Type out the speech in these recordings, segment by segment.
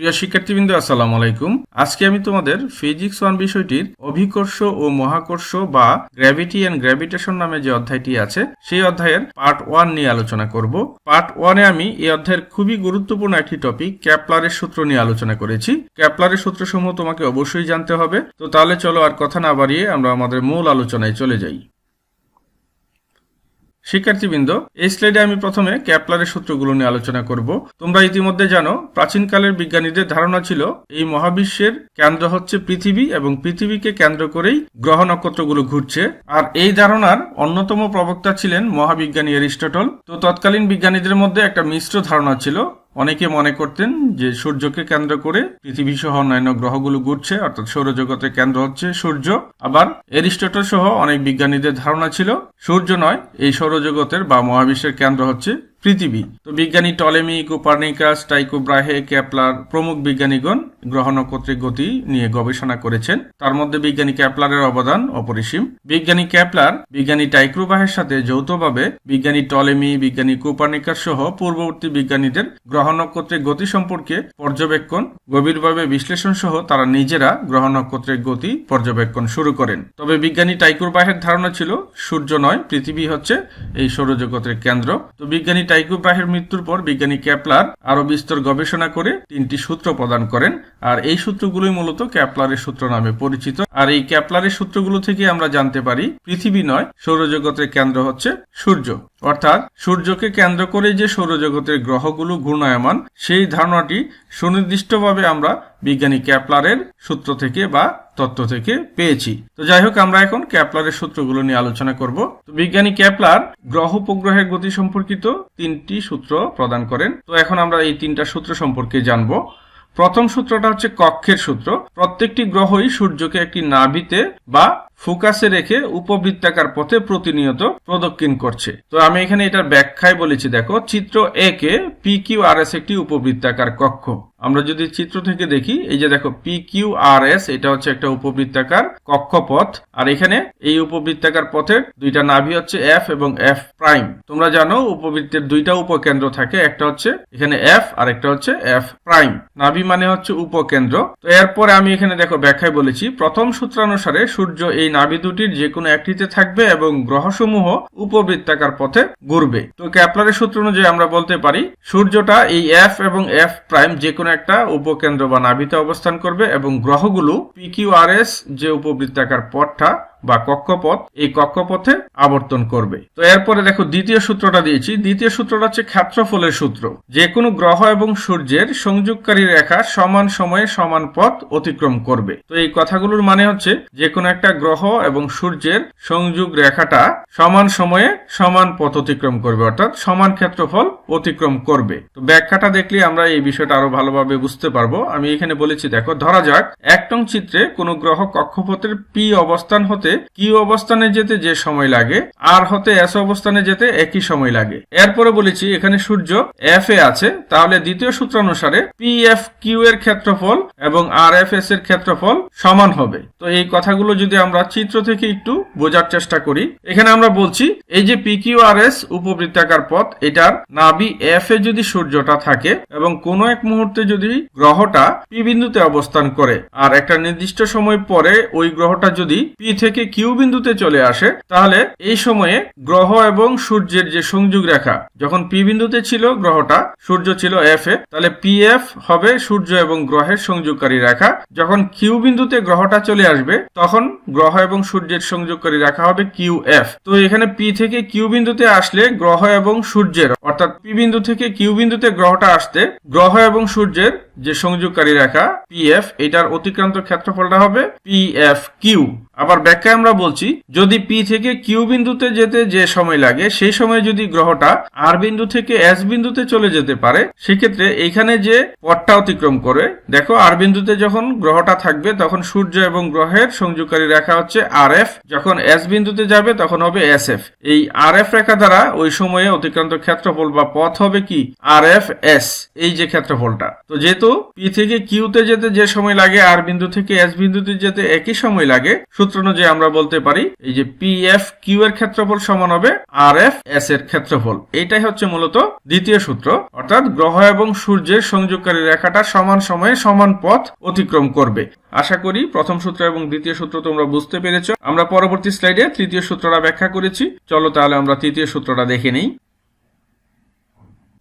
প্রিয় শিক্ষার্থীবৃন্দ, আসসালামু আলাইকুম। আজকে আমি তোমাদের ফিজিক্স ওয়ান বিষয়টির অভিকর্ষ ও মহাকর্ষ বা গ্র্যাভিটি অ্যান্ড গ্র্যাভিটেশন নামে যে অধ্যায়টি আছে, সেই অধ্যায়ের পার্ট ওয়ান নিয়ে আলোচনা করব। পার্ট ওয়ানে আমি এই অধ্যায়ের খুবই গুরুত্বপূর্ণ একটি টপিক ক্যাপলারের সূত্র নিয়ে আলোচনা করেছি। ক্যাপলারের সূত্রসমূহ তোমাকে অবশ্যই জানতে হবে। তো তাহলে চলো আর কথা না বাড়িয়ে আমরা আমাদের মূল আলোচনায় চলে যাই। শিক্ষার্থীবৃন্দ, এই স্লাইডে আমি প্রথমে ক্যাপলারের সূত্রগুলো নিয়ে আলোচনা করব। তোমরা ইতিমধ্যে জানো, প্রাচীনকালের বিজ্ঞানীদের ধারণা ছিল, এই মহাবিশ্বের কেন্দ্র হচ্ছে পৃথিবী এবং পৃথিবীকে কেন্দ্র করেই গ্রহ নক্ষত্রগুলো ঘুরছে। আর এই ধারণার অন্যতম প্রবক্তা ছিলেন মহাবিজ্ঞানী এরিস্টটল তো তৎকালীন বিজ্ঞানীদের মধ্যে একটা মিশ্র ধারণা ছিল অনেকে মনে করতেন যে সূর্যকে কেন্দ্র করে পৃথিবী সহ অন্যান্য গ্রহগুলো ঘুরছে, অর্থাৎ সৌরজগতের কেন্দ্র হচ্ছে সূর্য। আবার এরিস্টটল সহ অনেক বিজ্ঞানীদের ধারণা ছিল, সূর্য নয়, এই সৌরজগতের বা মহাবিশ্বের কেন্দ্র হচ্ছে পৃথিবী। তো বিজ্ঞানী Ptolemy, Copernicus, Tycho Brahe, Kepler প্রমুখ বিজ্ঞানীগণ গ্রহ নক্ষত্রের গতি নিয়ে গবেষণা করেছেন। তার মধ্যে বিজ্ঞানী ক্যাপলারের অবদান অপরিসীম। বিজ্ঞানী ক্যাপলার, বিজ্ঞানী টাইক্রোবাহের সাথে যৌথভাবে বিজ্ঞানী টলেমি, বিজ্ঞানী কোপার্নিকাস সহ পূর্ববর্তী বিজ্ঞানীদের গ্রহ নক্ষত্রের গতি সম্পর্কে পর্যবেক্ষণ, গভীরভাবে বিশ্লেষণ সহ তারা নিজেরা গ্রহ নক্ষত্রের গতি পর্যবেক্ষণ শুরু করেন। তবে বিজ্ঞানী টাইক্রোবাহের ধারণা ছিল, সূর্য নয়, পৃথিবী হচ্ছে এই সৌরজগতের কেন্দ্র। তো বিজ্ঞানী টাইকো ব্রাহের মৃত্যুর পর বিজ্ঞানী ক্যাপলার আরও বিস্তর গবেষণা করে তিনটি সূত্র প্রদান করেন। আর এই সূত্রগুলোই মূলত ক্যাপলারের সূত্র নামে পরিচিত। আর এই ক্যাপলারের সূত্রগুলো থেকে আমরা জানতে পারি, পৃথিবী নয়, সৌরজগতের কেন্দ্র হচ্ছে সূর্য। অর্থাৎ, সূর্যকে কেন্দ্র করে যে সৌরজগতের গ্রহগুলো ঘূর্ণায়মান, সেই ধারণাটি সুনির্দিষ্টভাবে আমরা বিজ্ঞানী ক্যাপলারের সূত্র থেকে বা তত্ত্ব থেকে পেয়েছি। তো যাই হোক, আমরা এখন ক্যাপলারের সূত্রগুলো নিয়ে আলোচনা করব। তো বিজ্ঞানী ক্যাপলার গ্রহ উপগ্রহের গতি সম্পর্কিত তিনটি সূত্র প্রদান করেন। তো এখন আমরা এই তিনটা সূত্র সম্পর্কে জানব। প্রথম সূত্রটা হচ্ছে কক্ষের সূত্র। প্রত্যেকটি গ্রহই সূর্যকে একটি নাভিতে বা ফোকাসে রেখে উপবৃত্তাকার পথে প্রতিনিয়ত প্রদক্ষিণ করছে। তো আমি এখানে এটার ব্যাখ্যায় বলেছি, দেখো, চিত্র এ কে পি কিউ আর এস একটি উপবৃত্তাকার কক্ষ। আমরা যদি চিত্র থেকে দেখি, এই যে দেখো পি কিউ আর এস এটা হচ্ছে একটা উপবৃত্তাকার কক্ষপথ। আর এখানে এই উপবৃত্তাকার পথের দুইটা নাভি হচ্ছে এফ এবং এফ প্রাইম তোমরা জানো, উপবৃত্তের দুইটা উপকেন্দ্র থাকে, একটা হচ্ছে এখানে এফ আর একটা হচ্ছে এফ প্রাইম নাভি মানে হচ্ছে উপকেন্দ্র। তো এরপরে আমি এখানে দেখো, ব্যাখ্যায় বলেছি, প্রথম সূত্রানুসারে সূর্য এই নাভি দুটির যে কোনো একটিতে থাকবে এবং গ্রহসমূহ উপবৃত্তাকার পথে ঘুরবে। তো ক্যাপলারের সূত্র অনুযায়ী আমরা বলতে পারি, সূর্যটা এই এফ এবং এফ প্রাইম যে কোনো একটা উপকেন্দ্র বা নাভিতে অবস্থান করবে এবং গ্রহগুলো পিকিউআরএস যে উপবৃত্তাকার পথটা বা কক্ষপথ, এই কক্ষপথে আবর্তন করবে। তো এরপরে দেখো দ্বিতীয় সূত্রটা দিয়েছি। দ্বিতীয় সূত্রটা হচ্ছে ক্ষেত্রফলের সূত্র। যে কোনো গ্রহ এবং সূর্যের সংযোগকারী রেখা সমান সময়ে সমান পথ অতিক্রম করবে। তো এই কথাগুলোর মানে হচ্ছে যে কোনো একটা গ্রহ এবং সূর্যের সংযোগ রেখাটা সমান সময়ে সমান পথ অতিক্রম করবে, অর্থাৎ সমান ক্ষেত্রফল অতিক্রম করবে। তো ব্যাখ্যাটা দেখলে আমরা এই বিষয়টা আরও ভালোভাবে বুঝতে পারব। আমি এখানে বলেছি, দেখো, ধরা যাক একটং চিত্রে কোনো গ্রহ কক্ষপথের পি অবস্থান হতে কিউ অবস্থানে যেতে যে সময় লাগে, আর হতে এস অবস্থানে যেতে একই সময় লাগে। এরপরে বলেছি, এখানে সূর্য এফ এ আছে, তাহলে দ্বিতীয় সূত্রানুসারে পি এফ কিউ এর ক্ষেত্রফল এবং আর এফ এস এর ক্ষেত্রফল সমান হবে। তো এই কথাগুলো যদি আমরা চিত্র থেকে একটু বোঝার চেষ্টা করি, এখানে আমরা বলছি, এই যে পি কিউ আর এস উপবৃত্তাকার পথ, এটার নাবি এফ এ যদি সূর্যটা থাকে এবং কোনো এক মুহূর্তে যদি গ্রহটা পি বিন্দুতে অবস্থান করে, আর একটা নির্দিষ্ট সময় পরে ওই গ্রহটা যদি পি থেকে কিউ বিন্দুতে চলে আসে, তাহলে এই সময়ে গ্রহ এবং সূর্যের যে সংযোগ রেখা, যখন পি বিন্দুতে ছিল গ্রহটা, সূর্য ছিল এফ এ, তাহলে পি এফ হবে সূর্য এবং গ্রহের সংযোগকারী রেখা। যখন কিউ বিন্দুতে গ্রহটা চলে আসবে, তখন গ্রহ এবং সূর্যের সংযোগকারী রেখা হবে কিউ এফ তো এখানে পি থেকে কিউ বিন্দুতে আসলে গ্রহ এবং সূর্যের, অর্থাৎ পি বিন্দু থেকে কিউ বিন্দুতে গ্রহটা আসতে, গ্রহ এবং সূর্যের যে সংযোগকারী রেখা পি এফ এটার অতিক্রান্ত ক্ষেত্রফলটা হবে পি এফ কিউ আবার ব্যাখ্যায় আমরা বলছি, যদি পি থেকে কিউ বিন্দুতে যেতে যে সময় লাগে, সেই সময় যদি গ্রহটা আর বিন্দু থেকে এস বিন্দুতে চলে যেতে পারে, সেক্ষেত্রে এইখানে যে পথটা অতিক্রম করে, দেখো আর বিন্দুতে যখন গ্রহটা থাকবে, তখন সূর্য এবং গ্রহের সংযোগকারী রেখা হচ্ছে আর এফ যখন এস বিন্দুতে যাবে, তখন হবে এস এফ এই আর এফ রেখা দ্বারা ওই সময়ে অতিক্রান্ত ক্ষেত্রফল বা পথ হবে কি? আর এফ এস এই যে ক্ষেত্রফলটা। তো যেহেতু পি থেকে কিউতে যেতে যে সময় লাগে, আর বিন্দু থেকে এস বিন্দুতে যেতে একই সময় লাগে। সূত্র অনুযায়ী আমরা বলতে পারি, এই যে পি এফ কিউ এর ক্ষেত্রফল সমান হবে আর এফ এস এর ক্ষেত্রফল। হচ্ছে মূলত দ্বিতীয় সূত্র। অর্থাৎ গ্রহ এবং সূর্যের সংযোগকারী রেখাটা সমান সময়ে সমান পথ অতিক্রম করবে। আশা করি প্রথম সূত্র এবং দ্বিতীয় সূত্র তোমরা বুঝতে পেরেছ। আমরা পরবর্তী স্লাইডে তৃতীয় সূত্রটা ব্যাখ্যা করেছি। চলো তাহলে আমরা তৃতীয় সূত্রটা দেখে নিই।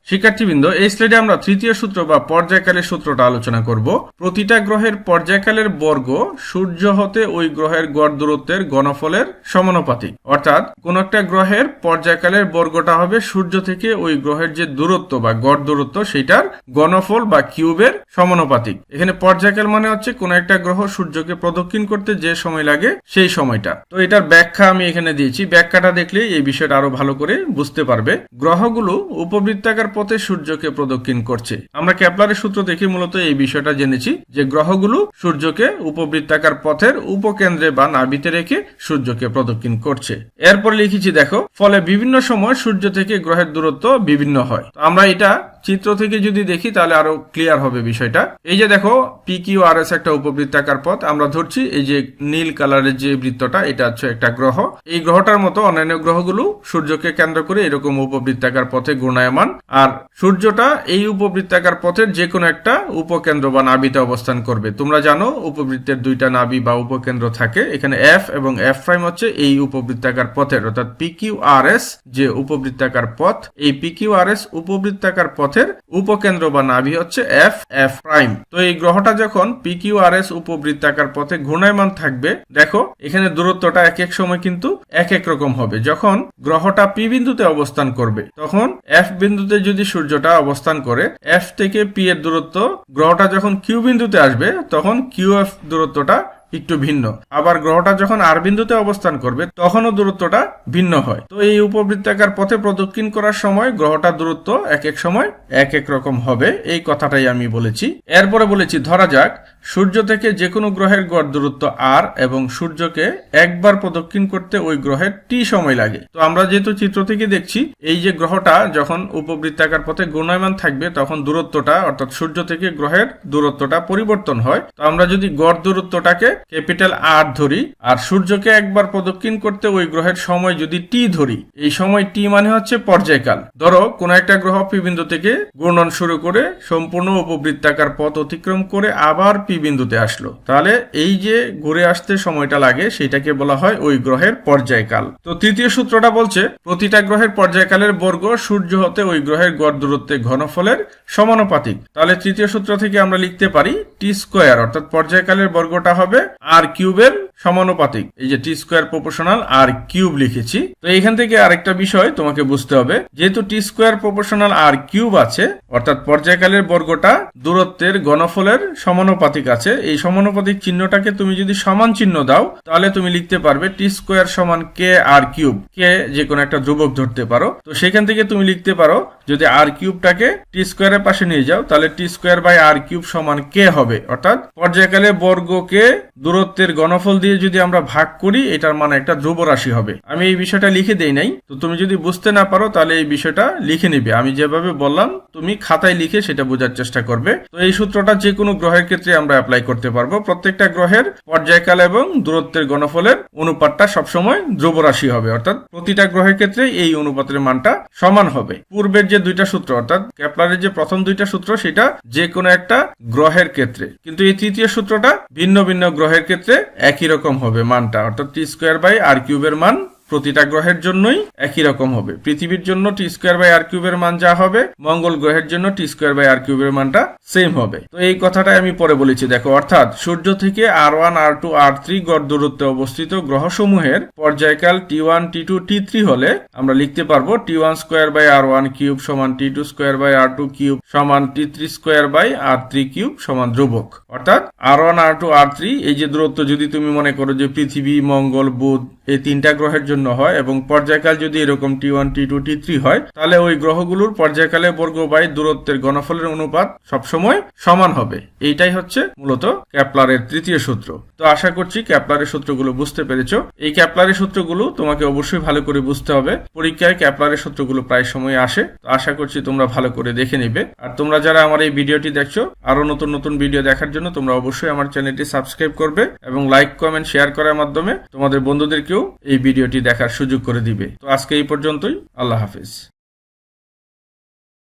শিক্ষার্থীবৃন্দ, এই স্লাইডে আমরা তৃতীয় সূত্র বা পর্যায়কালের সূত্রটা আলোচনা করব। প্রতিটা গ্রহের পর্যায়কালের বর্গ সূর্য হতে ওই গ্রহের গড় দূরত্বের গণফলের সমানুপাতিক। অর্থাৎ কোন একটা গ্রহের পর্যায়কালের বর্গটা হবে সূর্য থেকে ওই গ্রহের যে দূরত্ব বা গড় দূরত্ব সেটার গণফল বা কিউবের সমানুপাতিক। এখানে পর্যায়কাল মানে হচ্ছে কোন একটা গ্রহ সূর্যকে প্রদক্ষিণ করতে যে সময় লাগে সেই সময়টা। তো এটার ব্যাখ্যা আমি এখানে দিয়েছি। ব্যাখ্যাটা দেখলে এই বিষয়টা আরও ভালো করে বুঝতে পারবে। গ্রহগুলো উপবৃত্তাকার পথে সূর্যকে প্রদক্ষিণ করছে। আমরা ক্যাপলারের সূত্র দেখে মূলত এই বিষয়টা জেনেছি যে গ্রহগুলো সূর্যকে উপবৃত্তাকার পথের উপকেন্দ্রে বা নাবিতে রেখে সূর্যকে প্রদক্ষিণ করছে। এরপর লিখেছি, দেখো, ফলে বিভিন্ন সময় সূর্য থেকে গ্রহের দূরত্ব বিভিন্ন হয়। আমরা এটা চিত্র থেকে যদি দেখি, তাহলে আরও ক্লিয়ার হবে বিষয়টা। এই যে দেখো পি কিউ আর এস একটা উপবৃত্তাকার পথ, আমরা ধরছি, এই যে নীল কালারের যে বৃত্তটা, এটা হচ্ছে একটা গ্রহ। এই গ্রহটার মতো অন্যান্য গ্রহগুলো সূর্যকে কেন্দ্র করে এরকম উপবৃত্তাকার পথে ঘূর্ণায়মান। আর সূর্যটা এই উপবৃত্তাকার পথের যে কোনো একটা উপকেন্দ্র বা নাবিতে অবস্থান করবে। তোমরা জানো, উপবৃত্তের দুইটা নাবি বা উপকেন্দ্র থাকে। এখানে এফ এবং এফ প্রাইম হচ্ছে এই উপবৃত্তাকার পথের, অর্থাৎ পি কিউ আর এস যে উপবৃত্তাকার পথ, এই পি কিউ আর এস উপবৃত্তাকার পথের উপকেন্দ্র বা নাভি হচ্ছে এফ এফ প্রাইম তো এই গ্রহটা যখন পি কিউ আর এস উপবৃত্তাকার পথে ঘূর্ণায়মান থাকবে, দেখো, এখানে দূরত্বটা এক এক সময় কিন্তু এক এক রকম হবে। যখন গ্রহটা পি বিন্দুতে অবস্থান করবে, তখন এফ বিন্দুতে যদি সূর্যটা অবস্থান করে এফ থেকে পি এর দূরত্ব গ্রহটা যখন কিউ বিন্দুতে আসবে, তখন কিউ এফ দূরত্বটা একটু ভিন্ন। আবার গ্রহটা যখন আর বিন্দুতে অবস্থান করবে, তখনও দূরত্বটা ভিন্ন হয়। তো এই উপবৃত্তাকার পথে প্রদক্ষিণ করার সময় গ্রহটার দূরত্ব এক এক সময় এক এক রকম হবে। এই কথাটাই আমি বলেছি। এরপরে বলেছি, ধরা যাক সূর্য থেকে যে কোনো গ্রহের গড় দূরত্ব আর এবং সূর্যকে একবার প্রদক্ষিণ করতে ওই গ্রহের টি সময় লাগে। তো আমরা যেহেতু চিত্র থেকে দেখছি, এই যে গ্রহটা যখন উপবৃত্তাকার পথে গুণায়মান থাকবে, তখন দূরত্বটা, অর্থাৎ সূর্য থেকে গ্রহের দূরত্বটা পরিবর্তন হয়। তো আমরা যদি গড় দূরত্বটাকে ক্যাপিটাল আর ধরি, আর সূর্যকে একবার প্রদক্ষিণ করতে ওই গ্রহের সময় যদি টি ধরি, এই সময় টি মানে হচ্ছে পর্যায়কাল। ধরো, কোন একটা গ্রহ পি বিন্দু থেকে ঘূর্ণন শুরু করে সম্পূর্ণ উপবৃত্তাকার পথ অতিক্রম করে আবার পি বিন্দুতে আসলো। তাহলে এই যে ঘুরে আসতে সময়টা লাগে সেটাকে বলা হয় ওই গ্রহের পর্যায়কাল। তো তৃতীয় সূত্রটা বলছে, প্রতিটা গ্রহের পর্যায়কালের বর্গ সূর্য হতে ওই গ্রহের গড় দূরত্বে ঘনফলের সমানুপাতিক। তাহলে তৃতীয় সূত্র থেকে আমরা লিখতে পারি টি স্কোয়ার, অর্থাৎ পর্যায়কালের বর্গটা হবে আর কিউবের সমানুপাতিক। এই যে T square proportional R cube লিখেছি। তো এখান থেকে আরেকটা বিষয় তোমাকে বুঝতে হবে। যেহেতু T square proportional R cube আছে, অর্থাৎ পর্যায়কালের বর্গটা দূরত্বের গণফলের সমানুপাতিক আছে, এই সমানুপাতিক চিহ্নটাকে তুমি যদি সমান চিহ্ন দাও, তাহলে তুমি লিখতে পারবে টি স্কোয়ার সমান কে আর কিউব কে যে কোনো একটা ধ্রুবক ধরতে পারো। তো সেখান থেকে তুমি লিখতে পারো, যদি আর কিউবটাকে টি স্কোয়ারের পাশে নিয়ে যাও, তাহলে T square by R cube সমান কে হবে। অর্থাৎ পর্যায়কালে বর্গকে দূরত্বের গণফল দিয়ে যদি আমরা ভাগ করি, এটার মানে একটা ধ্রুব রাশি হবে। আমি এই বিষয়টা লিখে দেই নাই। তো তুমি যদি বুঝতে না পারো, তাহলে এই বিষয়টা লিখে নিবে। আমি যেভাবে বললাম, তুমি খাতায় লিখে সেটা বোঝার চেষ্টা করবে। তো এই সূত্রটা যে কোনো গ্রহের ক্ষেত্রে আমরা অ্যাপ্লাই করতে পারব। প্রত্যেকটা গ্রহের পর্যায়কাল এবং দূরত্বের গণফলের অনুপাতটা সবসময় ধ্রুব রাশি হবে। অর্থাৎ প্রতিটা গ্রহের ক্ষেত্রে এই অনুপাতের মানটা সমান হবে। পূর্বের যে দুইটা সূত্র, অর্থাৎ ক্যাপলারের যে প্রথম দুইটা সূত্র, সেটা যে কোনো একটা গ্রহের ক্ষেত্রে। কিন্তু এই তৃতীয় সূত্রটা ভিন্ন ভিন্ন গ্রহের ক্ষেত্রে একই রকম হবে মানটা অর্থাৎ টি স্কোয়ার বাই আর কিউবের মান প্রতিটা গ্রহের জন্যই একই রকম হবে। পৃথিবীর জন্য টি স্কোয়ার বাই আর কিউবের মান যা হবে, মঙ্গল গ্রহের জন্য টি স্কোয়ার বাই আর কিউবের মানটা সেম হবে। তো এই কথাটাই আমি পরে বলেছি, দেখো, অর্থাৎ সূর্য থেকে R one R two R three গড় দূরত্বে অবস্থিত গ্রহসমূহের পর্যায়কাল T one T two T three হলে আমরা লিখতে পারব T one square by R one cube সমান T two square by R two cube সমান T three square by R three cube সমান ধ্রুবক। অর্থাৎ R one R two R three এই যে দূরত্ব যদি তুমি মনে করো যে পৃথিবী, মঙ্গল, বুধ, এই তিনটা গ্রহের জন্য জন্য হয় এবং পর্যায়কাল যদি এরকম T one T two T three হয়, তাহলে ওই গ্রহগুলোর পর্যায়কালে বর্গ বাই দূরত্বের গণফলের অনুপাত সবসময় সমান হবে। এইটাই হচ্ছে মূলত ক্যাপলারের তৃতীয় সূত্র। তো আশা করছি ক্যাপলারের সূত্রগুলো বুঝতে পেরেছ। এই ক্যাপলারের সূত্রগুলো তোমাকে অবশ্যই ভালো করে বুঝতে হবে। পরীক্ষায় ক্যাপলারের সূত্রগুলো প্রায় সময় আসে। তো আশা করছি তোমরা ভালো করে দেখে নিবে। আর তোমরা যারা আমার এই ভিডিওটি দেখছ আরও নতুন নতুন ভিডিও দেখার জন্য তোমরা অবশ্যই আমার চ্যানেলটি সাবস্ক্রাইব করবে এবং লাইক, কমেন্ট, শেয়ার করার মাধ্যমে তোমাদের বন্ধুদেরকেও এই ভিডিওটি দেখার সুযোগ করে দিবে। তো আজকে এই পর্যন্তই। আল্লাহ হাফিজ।